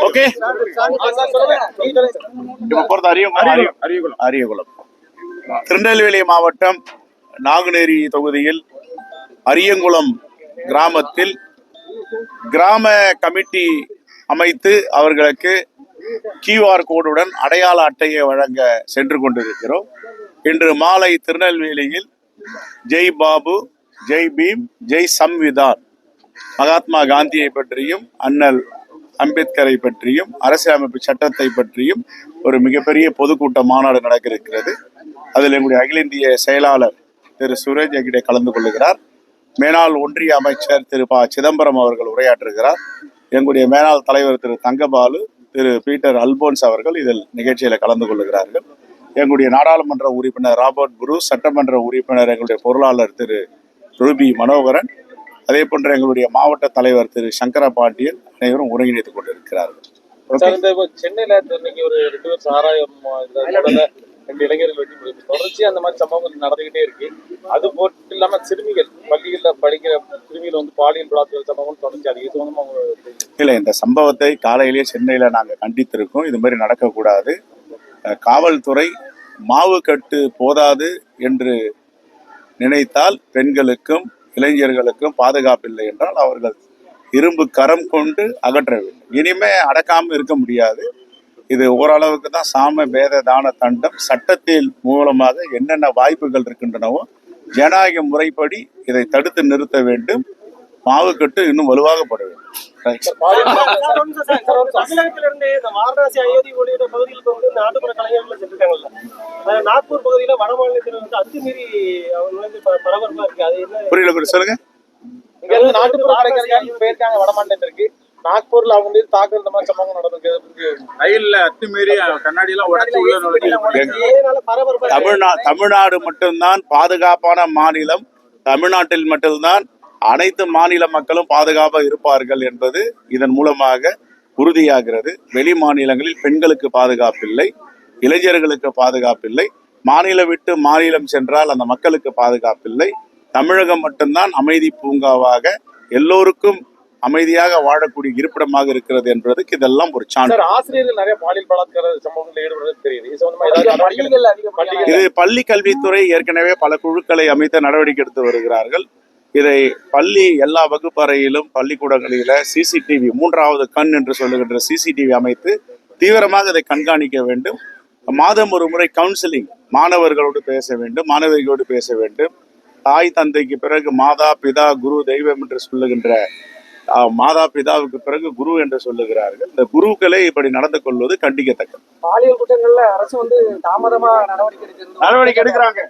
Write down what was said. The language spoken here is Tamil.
ஓகே இப்ப போறது அரியகுளம் அரியகுளம். அரியகுளம். திருநெல்வேலி மாவட்டம் நாங்குநேரி தொகுதியில் அரியங்குளம் கிராமத்தில் கிராம கமிட்டி அமைத்து அவர்களுக்கு கியூஆர் கோடுடன் அடையாள அட்டையை வழங்க சென்று கொண்டிருக்கிறோம். இன்று மாலை திருநெல்வேலியில் ஜெய் பாபு ஜெய் பீம் ஜெய் சம்விதான் மகாத்மா காந்தியை பற்றியும் அண்ணல் அம்பேத்கரை பற்றியும் அரசியலமைப்பு சட்டத்தை பற்றியும் ஒரு மிகப்பெரிய பொதுக்கூட்ட மாநாடு நடக்க இருக்கிறது அதில் எங்களுடைய அகில இந்திய செயலாளர் திரு சுரேஜ் எங்கிட்ட கலந்து கொள்ளுகிறார். மேனாள் ஒன்றிய அமைச்சர் திரு ப சிதம்பரம் அவர்கள் உரையாற்றுகிறார். எங்களுடைய மேனாள் தலைவர் திரு தங்கபாலு திரு பீட்டர் அல்போன்ஸ் அவர்கள் இதில் நிகழ்ச்சியில் கலந்து கொள்ளுகிறார்கள் எங்களுடைய நாடாளுமன்ற உறுப்பினர் ராபர்ட் குரு சட்டமன்ற உறுப்பினர் எங்களுடைய பொருளாளர் திரு ரூபி மனோகரன் அதே போன்ற எங்களுடைய மாவட்ட தலைவர் திரு சங்கர பாண்டியன் அனைவரும் ஒருங்கிணைத்துக் கொண்டிருக்கிறார்கள். சென்னையில இன்னைக்கு ஒரு ரெண்டு பேர் சாராயம் ரெண்டு இளைஞர்கள் வெட்டி முடியும் தொடர்ச்சி அந்த மாதிரி சம்பவங்கள் நடந்துகிட்டே இருக்கு. அது போட்டு இல்லாம சிறுமிகள் பள்ளிகள்ல படிக்கிற சிறுமிகள் வந்து பாலியல் பலாத்கார சம்பவம் தொடர்ச்சி அது இது வந்து அவங்க இல்லை இந்த சம்பவத்தை காலையிலேயே சென்னையில் நாங்கள் கண்டித்திருக்கோம். இது மாதிரி நடக்கக்கூடாது. காவல்துறை மாவு கட்டு போதாது என்று நினைத்தால் பெண்களுக்கும் இளைஞர்களுக்கும் பாதுகாப்பில்லை என்றால் அவர்கள் இரும்பு கரம் கொண்டு அகற்ற வேண்டும். இனிமே அடக்காமல் இருக்க முடியாது. இது ஓரளவுக்கு தான் சாம பேத தான தண்டம். சட்டத்தின் மூலமாக என்னென்ன வாய்ப்புகள் இருக்கின்றனவோ ஜனநாயக முறைப்படி இதை தடுத்து நிறுத்த வேண்டும். மாவுக்கட்டு இன்னும் வலுவாகப்பட வேண்டும் Thanks. தமிழகத்துல இருந்து இந்த வாரணாசி அயோத்தி உள்ளிட்ட பகுதிகளுக்கு வந்து நாட்டுப்புற கலைஞர்கள் சென்றிருக்காங்கல்ல. அஹ் நாக்பூர் பகுதியில வட மாநிலத்தில் வந்து அத்துமீறி அவங்க பரபரப்பா இருக்கு. அது என்ன? புரியல சொல்லுங்க. இங்க இருந்து நாட்டுப்புற கலைஞர்கள் போயிருக்காங்க வடமாநிலத்திற்கு நாக்பூர்ல அவங்க மீது தாக்குற இந்த மாதிரி சம்பவம் நடந்திருக்கு. ரயில்ல அத்துமீறி கண்ணாடி எல்லாம் உடைச்சு உள்ள நுழைஞ்சு இதனால பரபரப்பா இருக்கு. தமிழ்நா தமிழ்நாடு மட்டும்தான் பாதுகாப்பான மாநிலம். தமிழ்நாட்டில் மட்டும்தான் அனைத்து மாநில மக்களும் பாதுகாப்பாக இருப்பார்கள் என்பது இதன் மூலமாக உறுதியாகிறது. வெளி மாநிலங்களில் பெண்களுக்கு பாதுகாப்பில்லை இளைஞர்களுக்கு பாதுகாப்பில்லை மாநிலம் விட்டு மாநிலம் சென்றால் அந்த மக்களுக்கு பாதுகாப்பில்லை. தமிழகம் மட்டும்தான் அமைதி பூங்காவாக எல்லோருக்கும் அமைதியாக வாழக்கூடிய இருப்பிடமாக இருக்கிறது என்பதற்கு இதெல்லாம் ஒரு சான்று. சார் ஆசிரியர்கள் நிறைய பாலியல் பலாத்கார சம்பவங்களில் ஈடுபடுறது தெரியுது. இது பள்ளி கல்வித்துறை ஏற்கனவே பல குழுக்களை அமைத்து நடவடிக்கை எடுத்து வருகிறார்கள். இதை பள்ளி எல்லா வகுப்பறையிலும் பள்ளிக்கூடங்களில சிசிடிவி மூன்றாவது கண் என்று சொல்லுகின்ற சிசிடிவி அமைத்து தீவிரமாக இதை கண்காணிக்க வேண்டும். மாதம் ஒரு முறை கவுன்சிலிங் மாணவர்களோடு பேச வேண்டும் மாணவிகளோடு பேச வேண்டும். தாய் தந்தைக்கு பிறகு மாதா பிதா குரு தெய்வம் என்று சொல்லுகின்ற மாதா பிதாவுக்கு பிறகு குரு என்று சொல்லுகிறார்கள். இந்த குருக்களே இப்படி நடந்து கொள்வது கண்டிக்கத்தக்கது. பாலியல் குற்றங்கள்ல அரசு வந்து தாமதமா நடவடிக்கை நடவடிக்கை எடுக்கிறாங்க.